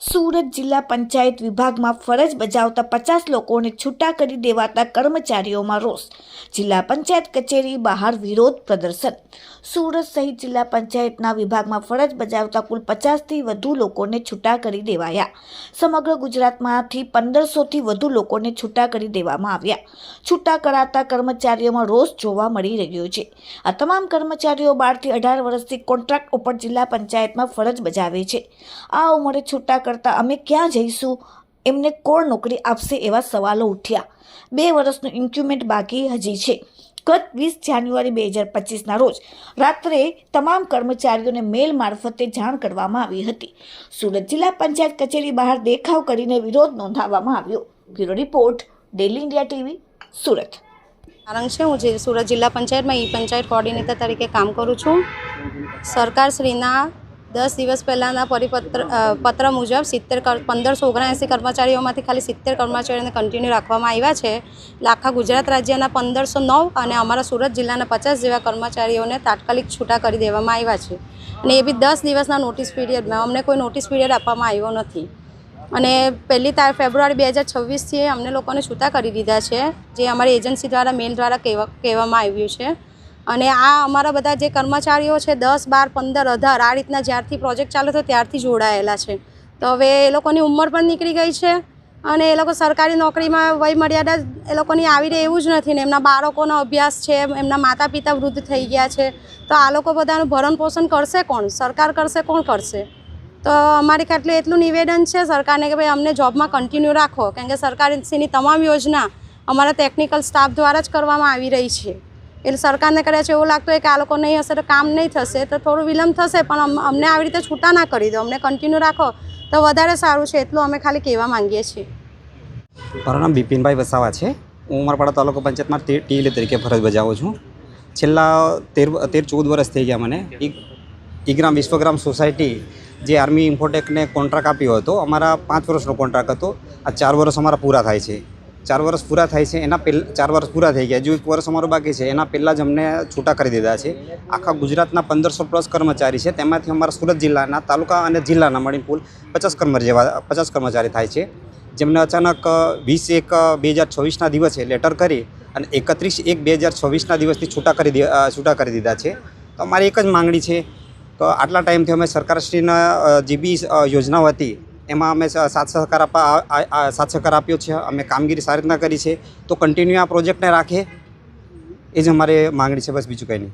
સુરત જિલ્લા પંચાયત વિભાગમાં ફરજ બજાવતા પચાસ લોકોને છૂટા કરી દેવાતા કર્મચારીઓમાં રોષ. જિલ્લા પંચાયત કચેરી બહાર વિરોધ પ્રદર્શન. સુરત સહિત જિલ્લા પંચાયતના વિભાગમાં ફરજ બજાવતા કુલ પચાસથી વધુ લોકોને છૂટા કરી દેવાયા. સમગ્ર ગુજરાતમાંથી પંદરસોથી વધુ લોકોને છૂટા કરી દેવામાં આવ્યા. છૂટા કરાતા કર્મચારીઓમાં રોષ જોવા મળી રહ્યો છે. આ તમામ કર્મચારીઓ બારથી અઢાર વર્ષથી કોન્ટ્રાક્ટ ઉપર જિલ્લા પંચાયતમાં ફરજ બજાવે છે. આ ઉંમરે છૂટા કરતા અમે ક્યાં જઈશું? એમને કોણ નોકરી આપશે એવા સવાલો ઉઠ્યા. બે વર્ષનું ઇન્ક્યુમેન્ટ બાકી હજી છે. ગત વીસ જાન્યુઆરી બે હજાર પચીસના રોજ રાત્રે તમામ કર્મચારીઓને મેલ મારફતે જાણ કરવામાં આવી હતી. સુરત જિલ્લા પંચાયત કચેરી બહાર દેખાવ કરીને વિરોધ નોંધાવવામાં આવ્યો. Bureau report, daily India TV, Surat. કારણ છે, હું જે સુરત જિલ્લા પંચાયતમાં ઈ પંચાયત કોઓર્ડિનેટર તરીકે કામ કરું છું. સરકારશ્રીના દસ દિવસ પહેલાંના પરિપત્ર પત્ર મુજબ સિત્તેર પંદરસો ઓગણએંસી કર્મચારીઓમાંથી ખાલી સિત્તેર કર્મચારીઓને કન્ટિન્યુ રાખવામાં આવ્યા છે. લાખા ગુજરાત રાજ્યના પંદરસો નવ અને અમારા સુરત જિલ્લાના પચાસ જેવા કર્મચારીઓને તાત્કાલિક છૂટા કરી દેવામાં આવ્યા છે. અને એ બી દસ દિવસના નોટિસ પીરિયડમાં અમને કોઈ નોટિસ પીરિયડ આપવામાં આવ્યો નથી. અને પહેલી તારીખ ફેબ્રુઆરી બે હજાર છવ્વીસથી અમને લોકોને છૂટા કરી દીધા છે, જે અમારી એજન્સી દ્વારા મેલ દ્વારા કહેવા, કહેવામાં આવ્યું છે. અને આ અમારા બધા જે કર્મચારીઓ છે, દસ, બાર, પંદર, અઢાર, આ રીતના જ્યારથી પ્રોજેક્ટ ચાલુ થયો ત્યારથી જોડાયેલા છે. તો હવે એ લોકોની ઉંમર પણ નીકળી ગઈ છે અને એ લોકો સરકારી નોકરીમાં વય મર્યાદા એ લોકોની આવી રહે એવું જ નથી ને એમના બાળકોનો અભ્યાસ છે, એમના માતા પિતા વૃદ્ધ થઈ ગયા છે. તો આ લોકો બધાનું ભરણ પોષણ કરશે કોણ? સરકાર કરશે, કોણ કરશે? તો અમારી ખાતરી એટલું નિવેદન છે સરકારને કે ભાઈ અમને જોબમાં કન્ટિન્યુ રાખો. કેમ કે સરકારશ્રીની તમામ યોજના અમારા ટેકનિકલ સ્ટાફ દ્વારા જ કરવામાં આવી રહી છે. એટલે સરકારને કરે છે એવું લાગતું હોય કે આ લોકો નહીં હશે તો કામ નહીં થશે, તો થોડું વિલંબ થશે, પણ અમને આવી રીતે છૂટા ના કરી દો. અમને કન્ટિન્યુ રાખો, તો વધારે સારું છે, એટલું અમે ખાલી કહેવા માંગીએ છીએ. મારું નામ બિપિનભાઈ વસાવા છે. હું ઉમરપાડા તાલુકા પંચાયતમાં ટીલી તરીકે ફરજ બજાવું છું. છેલ્લા તેર તેર ચૌદ વર્ષ થઈ ગયા મને. એક ઈગ્રામ વિશ્વગ્રામ સોસાયટી જે આર્મી ઇન્ફોટેકને કોન્ટ્રાક્ટ આપ્યો હતો, અમારા પાંચ વર્ષનો કોન્ટ્રાક્ટ હતો. આ ચાર વર્ષ અમારા પૂરા થાય છે. ચાર વર્ષ પૂરા થાય છે, એના પહેલાં ચાર વર્ષ પૂરા થઈ ગયા. હજુ એક વર્ષ અમારું બાકી છે, એના પહેલાં જ અમને છૂટા કરી દીધા છે. આખા ગુજરાતના પંદરસો પ્લસ કર્મચારી છે, તેમાંથી અમારા સુરત જિલ્લાના, તાલુકા અને જિલ્લાના મળીને કુલ પચાસ કર્મ જેવા, પચાસ કર્મચારી થાય છે. જેમને અચાનક વીસ એક બે હજાર છવ્વીસના દિવસે લેટર કરી અને એકત્રીસ એક બે હજાર છવ્વીસના દિવસથી છૂટા કરી છૂટા કરી દીધા છે. તો અમારી એક જ માંગણી છે, તો આટલા ટાઈમથી અમે સરકારશ્રીના જે બી યોજનાઓ હતી એમાં અમે સાથ સહકાર આપવા સાથ સહકાર આપ્યો છે. અમે કામગીરી સારી રીતના કરી છે. તો કન્ટિન્યુ આ પ્રોજેક્ટને રાખે. એ જ અમારે માંગણી છે. બસ બીજું કંઈ નહીં.